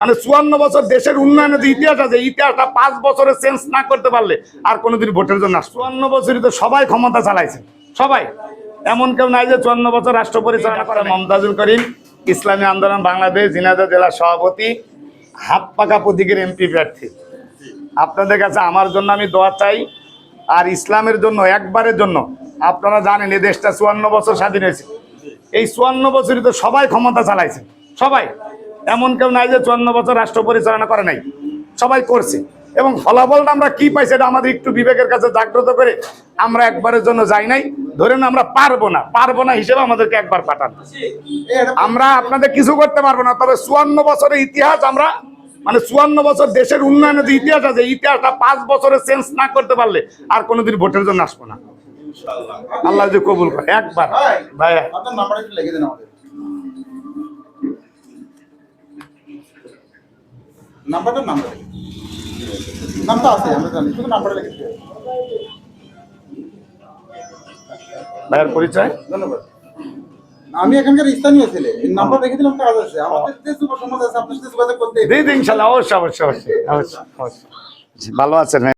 মানে চুয়ান্ন বছর দেশের উন্নয়নের যে ইতিহাস আছে ইতিহাসটা পাঁচ বছরে চেঞ্জ না করতে পারলে আর কোনোদিন ভোটের জন্য আসবে। চুয়ান্ন বছরই তো সবাই ক্ষমতা চালাইছে সবাই। এমন কেউ নাই যে চুয়ান্ন বছর রাষ্ট্র পরিচালনা করে। মমতাজুল করিম, ইসলামী আন্দোলন, বাংলাদেশ জিনাদা জেলা সভাপতি, হাত পাকা প্রতীকের এমপি প্রার্থী। আপনাদের কাছে আমার জন্য আমি দোয়া চাই, আর ইসলামের জন্য, একবারের জন্য। আপনারা জানেন এই দেশটা চুয়ান্ন বছর স্বাধীন হয়েছে। এই চুয়ান্ন বছরই তো সবাই ক্ষমতা চালাইছে, সবাই। এমন কেউ নাই যে চুয়ান্ন বছর রাষ্ট্র পরিচালনা করে নাই। সবাই করছে। এবং ফলাফলটা আমরা কি পাইছি এটা আমাদের একটু বিবেকের কাছে জাগ্রত করে আমরা একবারের জন্য যাই নাই। ধরেন আমরা পারব না পারব না হিসেবে আমাদেরকে একবার পাঠান। আমরা আপনাদের কিছু করতে পারব না তবে চুয়ান্ন বছরের ইতিহাস আমরা মানে চুয়ান্ন বছর দেশের উন্নয়নের যে ইতিহাস আছে ইতিহাসটা পাঁচ বছরে চেঞ্জ না করতে পারলে আর কোনোদিন ভোটের জন্য আসব না। আল্লাহ যে কবুল করে একবার। ভাই আপনার নাম্বারটা একটু লিখে দিন আমাদের। নাম্বারটা নাম্বার নামটা আছে আমরা জানি শুধু নাম্বারটা লিখে দিন ভাইয়ের পরিচয়? ধন্যবাদ। আমি এখানকার স্থানীয় ছেলে এই নাম্বার রেখে দিলাম কাজ আছে। আমাদের যে যুব সমাজ আছে আপনার সাথে যোগাযোগ করতে দিদি ইনশাল্লাহ অবশ্যই অবশ্যই অবশ্যই অবশ্যই অবশ্যই। ভালো আছেন